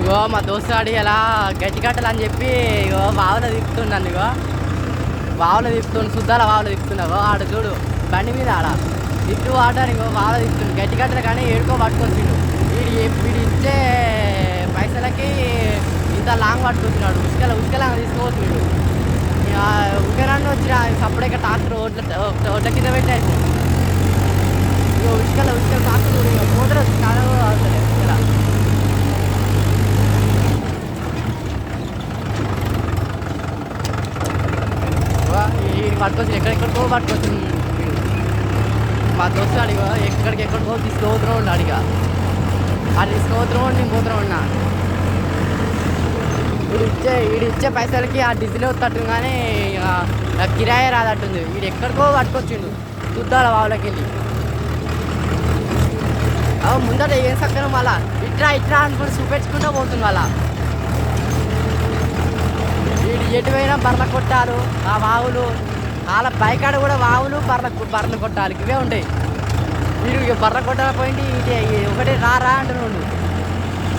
ఇగో మా దోస్తుడు ఇలా గట్టి కట్టలు అని చెప్పి ఇగో బావలో తిప్పుతున్నాను ఇగో వావులో తిప్పుతుండు శుద్ధాల బావలో తిప్పుతున్నావు ఆడ చూడు బండి మీద ఆడ. తిట్టు వాడడానికి ఇగో వావులో తిప్పుతుంది గట్టి కట్టలు కానీ ఏడుకో పట్టుకొచ్చిండు. వీడి వీడి ఇచ్చే పైసలకి ఇంత లాంగ్ పట్టుకొచ్చినాడు. ఉసుకల ఉసుకెలా తీసుకోవచ్చు ఇక ఉగరాన్ని వచ్చిన సపరేట్గా టాక్టర్ ఓట్ల ఓట్ల కింద పెట్టేసి ఇక ఉసుకల ఉసుకల ట్రాక్టర్ ఇక మోటార్ చాలా అవుతుంది ఉసుకల ఈ పట్టుకొచ్చి ఎక్కడెక్కడికో పట్టుకొచ్చి మా దోస్తు అడిగో ఎక్కడికి ఎక్కడికో తీసుకోవద్దు ఉండి అడిగా అది తీసుకోవద్దు నేను పోతున్నా ఉన్నా వీడు ఇచ్చే వీడు ఇచ్చే పైసలకి ఆ డిజిల్ వస్తట్టు కానీ కిరాయి రాదట్టుంది. వీడు ఎక్కడికో పట్టుకొచ్చిండు చుద్దాల వావులకి వెళ్ళి. అవు ముందట ఏం సక్కన మళ్ళా? ఇట్రా ఇట్రా అనుకుని చూపెట్టుకుంటూ పోతుంది మళ్ళా. వీడు ఎటువైనా బర్ల కొట్టారు ఆ వావులు వాళ్ళ పైకాడ కూడా వావులు బర్ర బర్రెలు కొట్టాలి. ఇవే ఉంటాయి. వీడు ఇక బర్ర కొట్టాలి పోయింది ఇది ఒకటే రారా అంటున్నాడు.